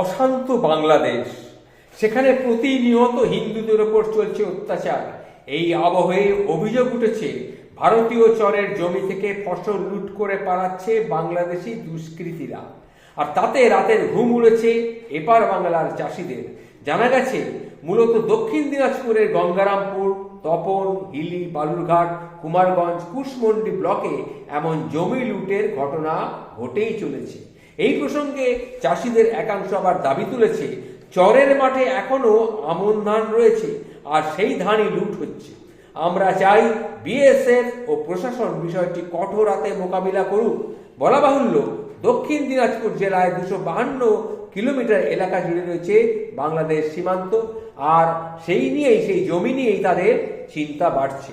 অশান্ত বাংলাদেশ। সেখানে প্রতিনিয়ত হিন্দুদের ওপর চলছে অত্যাচার। এই আবহে অভিযোগ উঠেছে, ভারতীয় চরের জমি থেকে ফসল লুট করে পালাচ্ছে বাংলাদেশি দুষ্কৃতীরা। আর তাতে রাতের ঘুম উড়েছে এপার বাংলার চাষিদের। জানা গেছে, মূলত দক্ষিণ দিনাজপুরের গঙ্গারামপুর, তপন, হিলি, বালুরঘাট, কুমারগঞ্জ, কুশমন্ডি ব্লকে এমন জমি লুটের ঘটনা ঘটেই চলেছে। এই প্রসঙ্গে চাষিদের একাংশ আবার দাবি তুলেছে, চরের মাঠে এখনও আমন ধান রয়েছে আর সেই ধানই লুট হচ্ছে। আমরা চাই বিএসএফ ও প্রশাসন বিষয়টি কঠোর হাতে মোকাবিলা করুক। বলা বাহুল্য, দক্ষিণ দিনাজপুর জেলায় দুশো বাহান্ন কিলোমিটার এলাকা জুড়ে রয়েছে বাংলাদেশ সীমান্ত, আর সেই নিয়েই, সেই জমি নিয়েই তাদের চিন্তা বাড়ছে।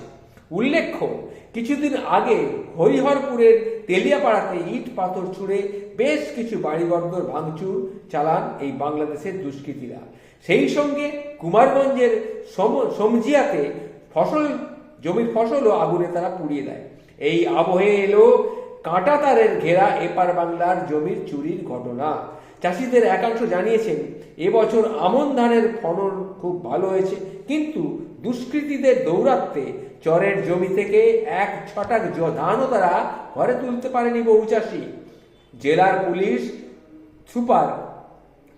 উল্লেখ্য, কিছুদিন আগে হরিহরপুরের তেলিয়াপাড়াতে ইট পাথর ছুঁড়ে বেশ কিছু বাড়িঘরদর ভাঙচুর চালান এই বাংলাদেশের দুষ্কৃতীরা। সেই সঙ্গে কুমারগঞ্জের সম- সমজিয়াতে ফসল, জমির ফসলও আগুনে তারা পুড়িয়ে দেয়। এই আবহে এলো কাঁটা তারের ঘেরা এপার বাংলার জমির চুরির ঘটনা। চাষিদের একাংশ জানিয়েছেন, এবছর আমন ধানের ফলন খুব ভালো হয়েছে, কিন্তু দুষ্কৃতীদের দৌরাত্মে চরের জমি থেকে এক ছটাক ধানও তারা ঘরে তুলতে পারেনি বহু চাষি। জেলার পুলিশ, সুপার,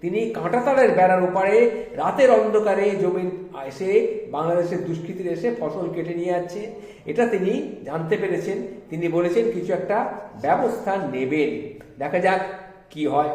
তিনি কাঁটাতারের বেড়ার ওপারে রাতের অন্ধকারে জমির এসে বাংলাদেশের দুষ্কৃতীর এসে ফসল কেটে নিয়ে যাচ্ছে। এটা তিনি জানতে পেরেছেন। তিনি বলেছেন, কিছু একটা ব্যবস্থা নেবেন। দেখা যাক কি হয়।